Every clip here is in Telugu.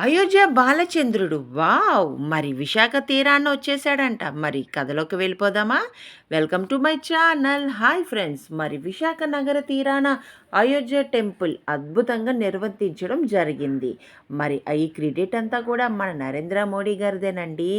అయోధ్య బాలచంద్రుడు. వావ్! మరి విశాఖ తీరాన్ని వచ్చేసాడంట మరి కథలోకి వెళ్ళిపోదామా? Welcome to my channel. Hi friends! మరి విశాఖ నగర తీరాన అయోధ్య టెంపుల్ అద్భుతంగా నిర్వర్తించడం జరిగింది. మరి ఈ క్రెడిట్ అంతా కూడా మన నరేంద్ర మోడీ గారిదేనండి.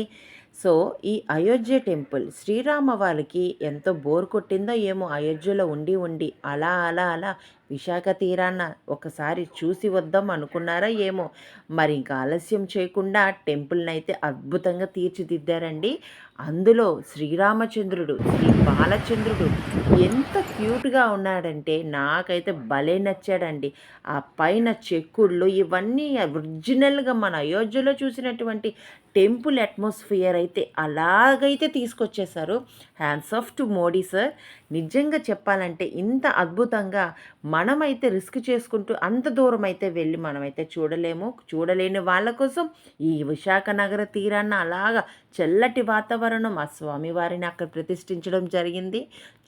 సో ఈ అయోధ్య టెంపుల్ శ్రీరామ వాళ్ళకి ఎంతో బోర్ కొట్టిందో ఏమో అయోధ్యలో ఉండి ఉండి అలా అలా అలా విశాఖ తీరాన ఒకసారి చూసి వద్దాం అనుకున్నారా ఏమో. మరి ఇంకా ఆలస్యం చేయకుండా టెంపుల్ని అయితే అద్భుతంగా తీర్చిదిద్దారండి. అందులో శ్రీరామచంద్రుడు శ్రీ బాలచంద్రుడు ఎంత క్యూట్గా ఉన్నాడంటే నాకైతే భలే నచ్చాడండి. ఆ పైన చెక్కుళ్ళు ఇవన్నీ ఒరిజినల్గా మన అయోధ్యలో చూసినటువంటి టెంపుల్ అట్మాస్ఫియర్ అయితే అలాగైతే తీసుకొచ్చేసారు hats off to Modi sir. నిజంగా చెప్పాలంటే ఇంత అద్భుతంగా మనమైతే రిస్క్ చేసుకుంటూ అంత దూరం అయితే వెళ్ళి మనమైతే చూడలేము. చూడలేని వాళ్ళ కోసం ఈ విశాఖ నగర తీరాన్న అలాగా చల్లటి వాతావరణం ఆ స్వామివారిని అక్కడ ప్రతిష్ఠించడం జరిగింది.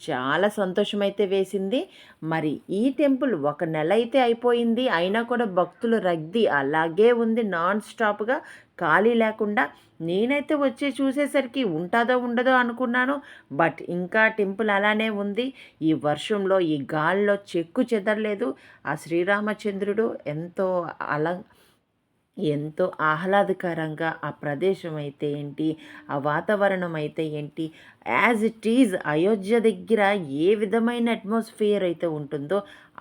చాలా సంతోషమైతే వేసింది. మరి ఈ టెంపుల్ ఒక నెల అయితే అయిపోయింది. అయినా కూడా భక్తుల రద్దీ అలాగే ఉంది. నాన్ స్టాప్గా ఖాళీ లేకుండా నేనైతే వచ్చి చూసేసరికి ఉంటుందో ఉండదో అనుకున్నాను. బట్ ఇంకా టెంపుల్ అలానే ఉంది. ఈ వర్షంలో ఈ గాల్లో చెక్కు చెదరలేదు. ఆ శ్రీరామచంద్రుడు ఎంతో అలం ఎంతో ఆహ్లాదకరంగా ఆ ప్రదేశం అయితే ఏంటి? ఆ వాతావరణం అయితే ఏంటి? యాజ్ ఇట్ ఈజ్ అయోధ్య దగ్గర ఏ విధమైన అట్మాస్ఫియర్ అయితే ఉంటుందో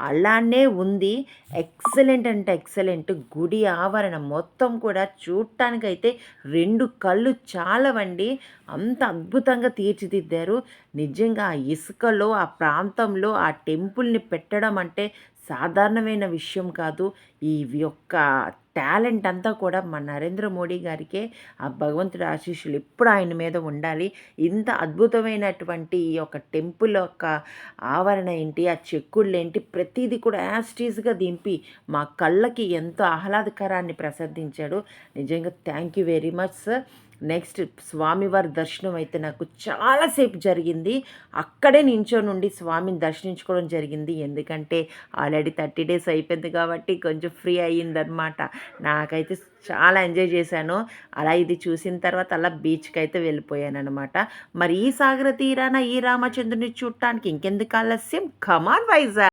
అలానే ఉంది. ఎక్సలెంట్ అంటే ఎక్సలెంట్ గుడి ఆవరణ మొత్తం కూడా చూడటానికైతే రెండు కళ్ళు చాలవండి. అంత అద్భుతంగా తీర్చిదిద్దారు. నిజంగా ఆ ఇసుకలో ఆ ప్రాంతంలో ఆ టెంపుల్ని పెట్టడం అంటే సాధారణమైన విషయం కాదు. ఈ యొక్క టాలెంట్ అంతా కూడా మన నరేంద్ర మోడీ గారికే ఆ భగవంతుడి ఆశీస్సులు ఎప్పుడు ఆయన మీద ఉండాలి. ఇంత అద్భుతమైనటువంటి ఈ యొక్క టెంపుల్ యొక్క ఆవరణ ఏంటి ఆ చెక్కుళ్ళు ఏంటి ప్రతిదీ కూడా యాస్టీజ్గా దింపి మా కళ్ళకి ఎంతో ఆహ్లాదకరాన్ని ప్రసాదించాడు. నిజంగా thank you very much sir. Next స్వామివారి దర్శనం అయితే నాకు చాలాసేపు జరిగింది. అక్కడే నుండి స్వామిని దర్శించుకోవడం జరిగింది. ఎందుకంటే ఆల్రెడీ థర్టీ డేస్ అయిపోయింది కాబట్టి కొంచెం ఫ్రీ అయ్యిందనమాట నాకైతే చాలా ఎంజాయ్ చేశాను. అలా ఇది చూసిన తర్వాత అలా బీచ్కి అయితే వెళ్ళిపోయాను అనమాట మరి ఈ సాగర తీరాన ఈ రామచంద్రుని చూడటానికి ఇంకెందుకు ఆలస్యం? Come on Vizag!